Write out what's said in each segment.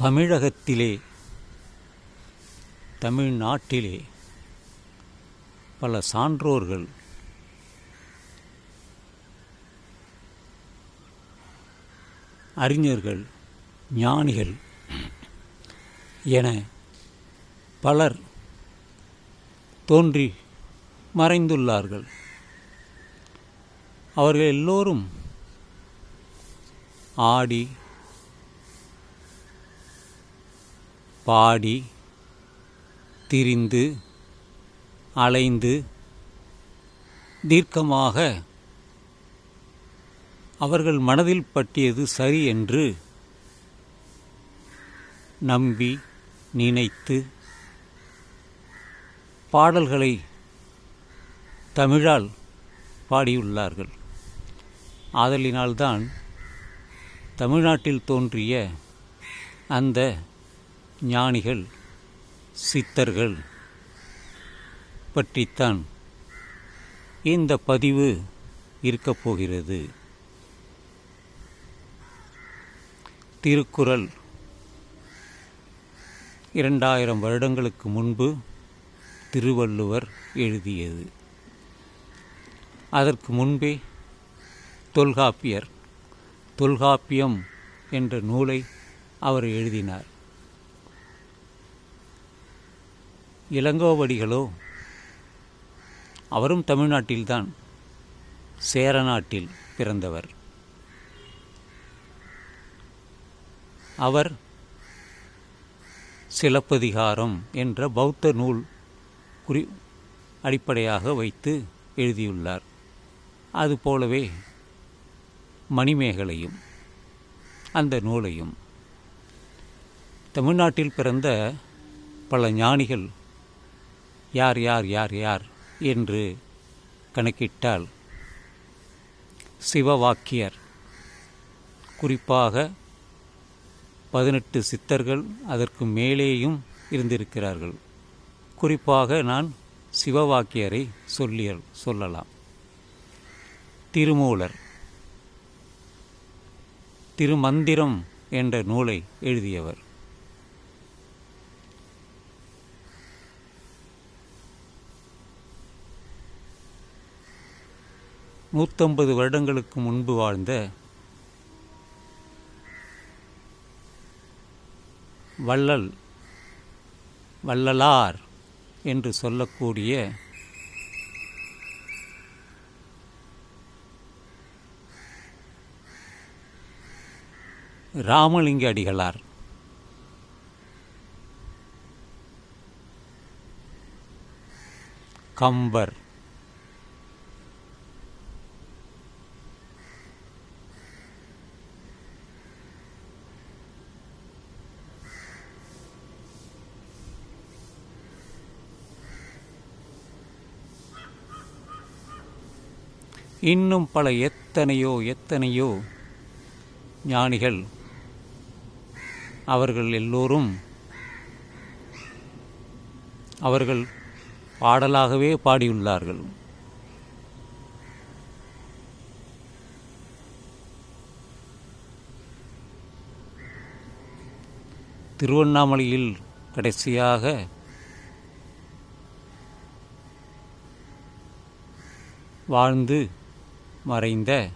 தமிழகத்திலே தமிழ்நாட்டிலே பல சான்றோர்கள் அறிஞர்கள் ஞானிகள் என பலர் தோன்றி மறைந்துள்ளார்கள். அவர்கள் எல்லோரும் ஆடி பாடி திரிந்து அலைந்து தீர்க்கமாக அவர்கள் மனதில் பட்டியது சரி என்று நம்பி நினைத்து பாடல்களை தமிழால் பாடியுள்ளார்கள். ஆதலினால்தான் தமிழ்நாட்டில் தோன்றிய அந்த ஞானிகள் சித்தர்கள் பற்றித்தான் இந்த பதிவு இருக்கப் போகிறது. திருக்குறள் இரண்டாயிரம் வருடங்களுக்கு முன்பு திருவள்ளுவர் எழுதியது. அதற்கு முன்பே தொல்காப்பியர் தொல்காப்பியம் என்ற நூலை அவர் எழுதினார். இளங்கோவடிகளோ? அவரும் தமிழ்நாட்டில்தான். சேரநாட்டில் பிறந்தவர். அவர் சிலப்பதிகாரம் என்ற பௌத்த நூல் குறி அடிப்படையாக வைத்து எழுதியுள்ளார். அதுபோலவே மணிமேகலையும் அந்த நூலையும். தமிழ்நாட்டில் பிறந்த பல ஞானிகள் யார் யார் யார் யார் என்று கணக்கிட்டால் சிவவாக்கியர். குறிப்பாக பதினெட்டு சித்தர்கள் அதற்கு மேலேயும் இருந்திருக்கிறார்கள். குறிப்பாக நான் சிவவாக்கியரை சொல்லிய சொல்லலாம். திருமூலர். திருமந்திரம் என்ற நூலை எழுதியவர். நூற்றம்பது வருடங்களுக்கு முன்பு வாழ்ந்த வள்ளல் வள்ளலார் என்று சொல்லக்கூடிய ராமலிங்க அடிகளார். கம்பர். இன்னும் பல எத்தனையோ எத்தனையோ ஞானிகள் அவர்கள் எல்லோரும் அவர்கள் பாடலாகவே பாடியுள்ளார்கள். திருவண்ணாமலையில் கடைசியாக வாழ்ந்து மறைந்த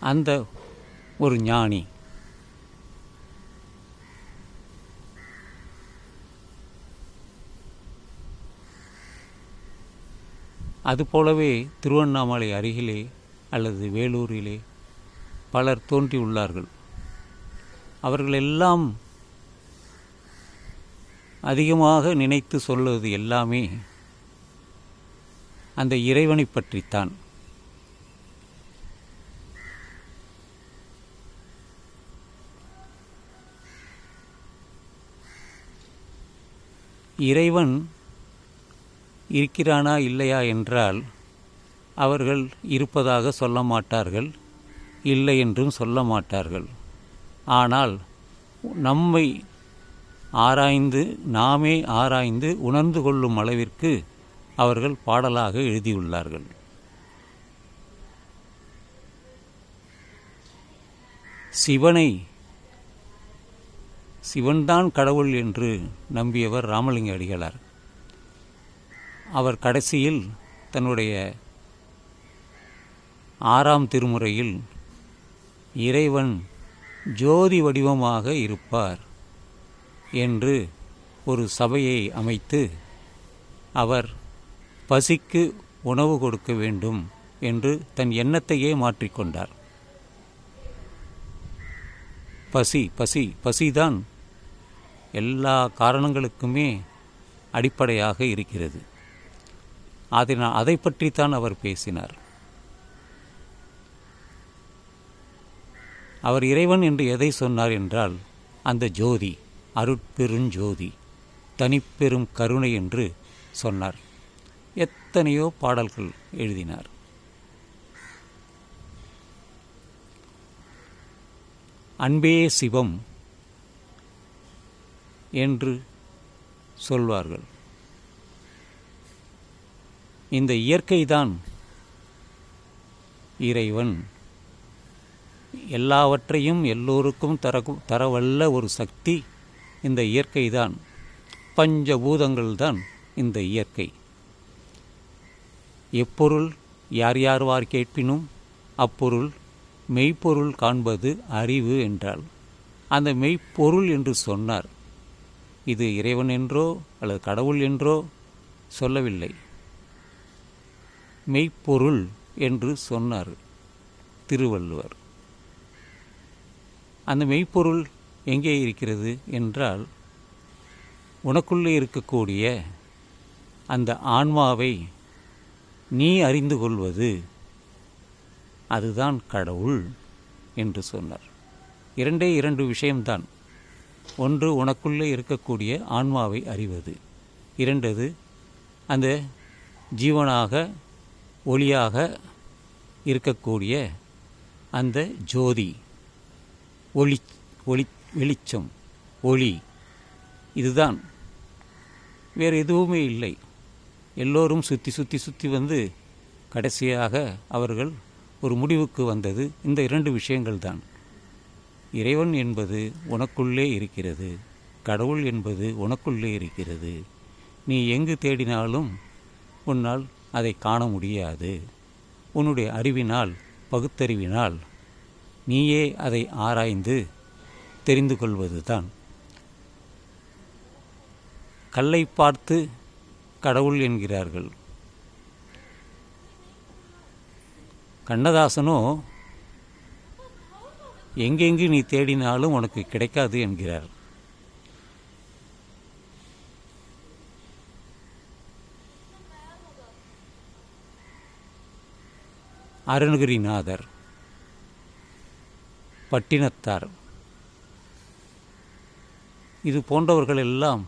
அந்த ஒரு ஞானி. அதுபோலவே திருவண்ணாமலை அருகிலே அல்லது வேலூரிலே பலர் தோன்றியுள்ளார்கள் அவர்கள் எல்லாம் அதிகமாக நினைத்து சொல்வது எல்லாமே அந்த இறைவனை பற்றித்தான். இறைவன் இருக்கிறானா இல்லையா என்றால் அவர்கள் இருப்பதாக சொல்ல மாட்டார்கள். இல்லை என்றும் சொல்ல மாட்டார்கள். ஆனால் நம்மை ஆராய்ந்து நாமே ஆராய்ந்து உணர்ந்து கொள்ளும் அளவிற்கு அவர்கள் பாடலாக எழுதியுள்ளார்கள். சிவனை சிவன்தான் கடவுள் என்று நம்பியவர் ராமலிங்க அடிகளார் அவர் கடைசியில் தன்னுடைய ஆறாம் திருமுறையில் இறைவன் ஜோதி வடிவமாக இருப்பார் என்று ஒரு சபையை அமைத்து அவர் பசிக்கு உணவு கொடுக்க வேண்டும் என்று தன் எண்ணத்தையே மாற்றிக்கொண்டார். பசி பசி பசிதான் எல்லா காரணங்களுக்குமே அடிப்படையாக இருக்கிறது. அதனால் அதை பற்றித்தான் அவர் பேசினார். அவர் இறைவன் என்று எதை சொன்னார் என்றால் அந்த ஜோதி அருட்பெருஞ்சோதி தனிப்பெரும் கருணை என்று சொன்னார். எத்தனையோ பாடல்கள் எழுதினார். அன்பே சிவம் என்று சொல்வார்கள். இந்த இயற்கைதான் இறைவன். எல்லாவற்றையும் எல்லோருக்கும் தர தரவல்ல ஒரு சக்தி இந்த இயற்கை தான் பஞ்சபூதங்கள் தான் இந்த இயற்கை. எப்பொருள் யார் யார்வார் கேட்பினும் அப்பொருள் மெய்ப்பொருள் காண்பது அறிவு என்றால் அந்த மெய்ப்பொருள் என்று சொன்னார். இது இறைவன் என்றோ அல்லது கடவுள் என்றோ சொல்லவில்லை. மெய்ப்பொருள் என்று சொன்னார் திருவள்ளுவர். அந்த மெய்ப்பொருள் எங்கே இருக்கிறது என்றால் உனக்குள்ளே இருக்கக்கூடிய அந்த ஆன்மாவை நீ அறிந்து கொள்வது அதுதான் கடவுள் என்று சொன்னார். இரண்டே இரண்டு விஷயம்தான். ஒன்று உனக்குள்ளே இருக்கக்கூடிய ஆன்மாவை அறிவது. இரண்டது அந்த ஜீவனாக ஒளியாக இருக்கக்கூடிய அந்த ஜோதி. ஒளி ஒளி வெளிச்சம் ஒளி. இதுதான். வேறு எதுவுமே இல்லை. எல்லோரும் சுற்றி சுற்றி சுற்றி வந்து கடைசியாக அவர்கள் ஒரு முடிவுக்கு வந்தது. இந்த இரண்டு விஷயங்கள் தான் இறைவன் என்பது உனக்குள்ளே இருக்கிறது. கடவுள் என்பது உனக்குள்ளே இருக்கிறது. நீ எங்கு தேடினாலும் உன்னால் அதை காண முடியாது. உன்னுடைய அறிவினால் பகுத்தறிவினால் நீயே அதை ஆராய்ந்து தெரிந்து கொள்வதுதான் கல்லை பார்த்து கடவுள் என்கிறார்கள். கண்ணதாசனோ எங்கெங்கு நீ தேடினாலும் உனக்கு கிடைக்காது என்கிறார். அருணகிரிநாதர் பட்டினத்தார். இது போன்றவர்கள் எல்லாம்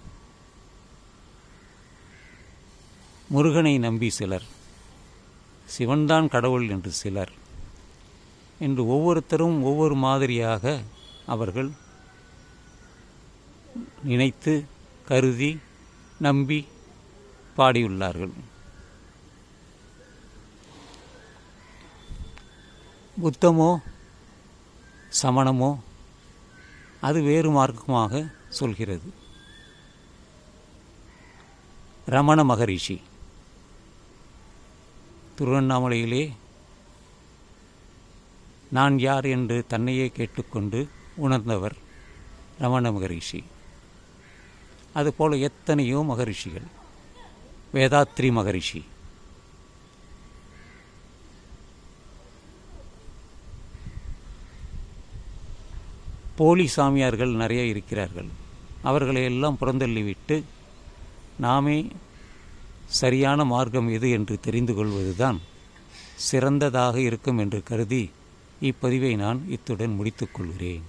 முருகனை நம்பி சிலர் சிவன்தான் கடவுள் என்று சிலர் என்று ஒவ்வொருத்தரும் ஒவ்வொரு மாதிரியாக அவர்கள் நினைத்து கருதி நம்பி பாடியுள்ளார்கள். புத்தமோ சமணமோ? அது வேறு மார்க்கமாக சொல்கிறது. ரமண மகரிஷி. திருவண்ணாமலையிலே நான் யார் என்று தன்னையே கேட்டுக்கொண்டு உணர்ந்தவர் ரமண மகரிஷி. அதுபோல எத்தனையோ மகரிஷிகள். வேதாத்ரி மகரிஷி. போலி சாமியார்கள் நிறைய இருக்கிறார்கள். அவர்களை எல்லாம் புறந்தள்ளிவிட்டு நாமே சரியான மார்க்கம் எது என்று தெரிந்து கொள்வதுதான் சிறந்ததாக இருக்கும் என்று கருதி இப்பதிவை நான் இத்துடன் முடித்துக்கொள்கிறேன்